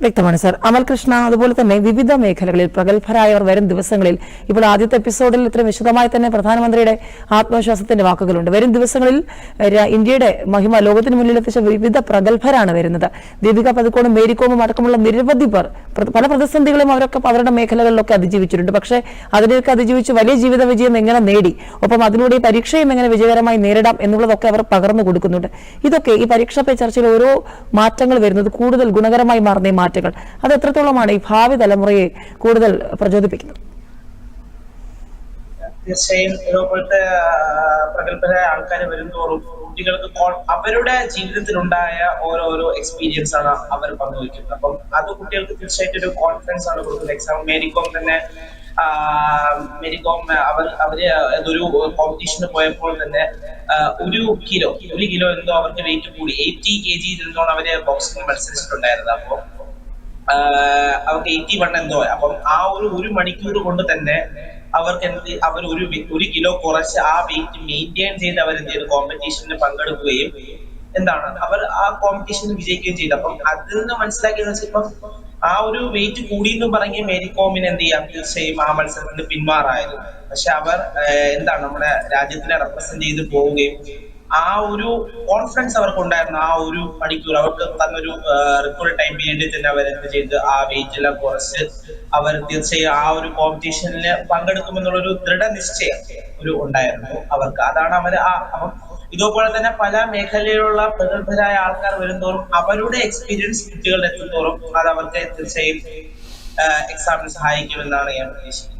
വ്യക്തമാണ് സർ. അമൽ കൃഷ്ണ അതുപോലെ തന്നെ വിവിധ മേഖലകളിൽ പ്രഗത്ഭരായവർ വരും ദിവസങ്ങളിൽ. ഇപ്പോൾ ആദ്യത്തെ എപ്പിസോഡിൽ ഇത്രയും വിശദമായി തന്നെ പ്രധാനമന്ത്രിയുടെ ആത്മവിശ്വാസത്തിന്റെ വാക്കുകളുണ്ട്. വരും ദിവസങ്ങളിൽ ഇന്ത്യയുടെ മഹിമ ലോകത്തിന് മുന്നിലെത്തിച്ച വിവിധ പ്രഗത്ഭരാണ് വരുന്നത്. ദീപിക പതുക്കോണും മേരിക്കോമും അടക്കമുള്ള നിരവധി പേർ പല പ്രതിസന്ധികളും അവരൊക്കെ അവരുടെ മേഖലകളിലൊക്കെ അതിജീവിച്ചിട്ടുണ്ട്. പക്ഷേ അതിനെയൊക്കെ അതിജീവിച്ച് വലിയ ജീവിത വിജയം എങ്ങനെ നേടി? ഒപ്പം അതിലൂടെ പരീക്ഷയും എങ്ങനെ വിജയകരമായി നേരിടാം എന്നുള്ളതൊക്കെ അവർ പകർന്നു കൊടുക്കുന്നുണ്ട്. ഇതൊക്കെ ഈ പരീക്ഷാ പേ ചർച്ചയിൽ ഓരോ മാറ്റങ്ങൾ വരുന്നത് കൂടുതൽ ഗുണകരമായി മാറുന്ന മാറ്റങ്ങൾ അത് എത്രത്തോളമാണ് ഈ ഭാവി തലമുറയെ കൂടുതൽ പ്രചോദിപ്പിക്കുന്നത്? തീർച്ചയായും ഇതുപോലത്തെ പ്രഗത്ഭരായ ആൾക്കാർ വരുന്നതോറും കുട്ടികൾക്ക് അവരുടെ ജീവിതത്തിലുണ്ടായ ഓരോരോ എക്സ്പീരിയൻസ് ആണ് അവർ പങ്കുവയ്ക്കുന്നത് അപ്പം അത് കുട്ടികൾക്ക് തീർച്ചയായിട്ടും ഒരു കോൺഫിഡൻസ് ആണ് കൊടുക്കുന്നത്. എക്സാം മേരികോം തന്നെ മേരികോം അവർ അവർ ഇതൊരു കോമ്പറ്റീഷന് പോയപ്പോൾ തന്നെ ഒരു കിലോ ഒരു കിലോ എന്തോ അവർക്ക് വെയിറ്റ് കൂടി എയ്റ്റി കെ ജി ഇരുന്നോളം അവർ ബോക്സിംഗ് മത്സരിച്ചിട്ടുണ്ടായിരുന്നത്. അപ്പോൾ അവർക്ക് എയ്റ്റി വൺ എന്തോ അപ്പം ആ ഒരു ഒരു മണിക്കൂർ കൊണ്ട് തന്നെ അവർക്ക് എന്ത് അവർ ഒരു ഒരു കിലോ കുറച്ച് ആ വെയിറ്റ് മെയിന്റെയിൻ ചെയ്ത് അവർ എന്ത് ചെയ്തു? കോമ്പറ്റീഷനിൽ പങ്കെടുക്കുകയും എന്താണ് അവർ ആ കോമ്പറ്റീഷനിൽ വിജയിക്കുകയും ചെയ്തു. അപ്പം അതിൽ നിന്ന് മനസ്സിലാക്കിയെന്ന് വെച്ചാൽ ഇപ്പം ആ ഒരു വെയിറ്റ് കൂടി എന്ന് പറഞ്ഞ് മേരികോമിന് എന്ത് ചെയ്യാം? തീർച്ചയായും ആ മത്സരത്തിൽ പിന്മാറായിരുന്നു. പക്ഷെ അവർ എന്താണ് നമ്മുടെ രാജ്യത്തിനെ റെപ്രസെന്റ് ചെയ്ത് പോവുകയും ആ ഒരു കോൺഫിഡൻസ് അവർക്ക് ഉണ്ടായിരുന്നു. ആ ഒരു മണിക്കൂർ അവർക്ക് തന്നൊരു റെക്കോർഡ് ടൈം വേണ്ടി തന്നെ അവർ എന്ത് ചെയ്ത് ആ വെയിറ്റ് എല്ലാം കുറച്ച് അവർ തീർച്ചയായും ആ ഒരു കോമ്പറ്റീഷനിൽ പങ്കെടുക്കുമെന്നുള്ള ഒരു ദൃഢനിശ്ചയം ഒരു ഉണ്ടായിരുന്നു അവർക്ക്. അതാണ് അവർ ആ അപ്പം ഇതുപോലെ തന്നെ പല മേഖലയിലുള്ള പ്രഗത്ഭരായ ആൾക്കാർ വരുന്തോറും അവരുടെ എക്സ്പീരിയൻസ് കുട്ടികളിൽ എത്തുന്തോറും അത് അവർക്ക് തീർച്ചയായും എക്സാമിന് സഹായിക്കുമെന്നാണ് ഞാൻ പ്രതീക്ഷിക്കുന്നത്.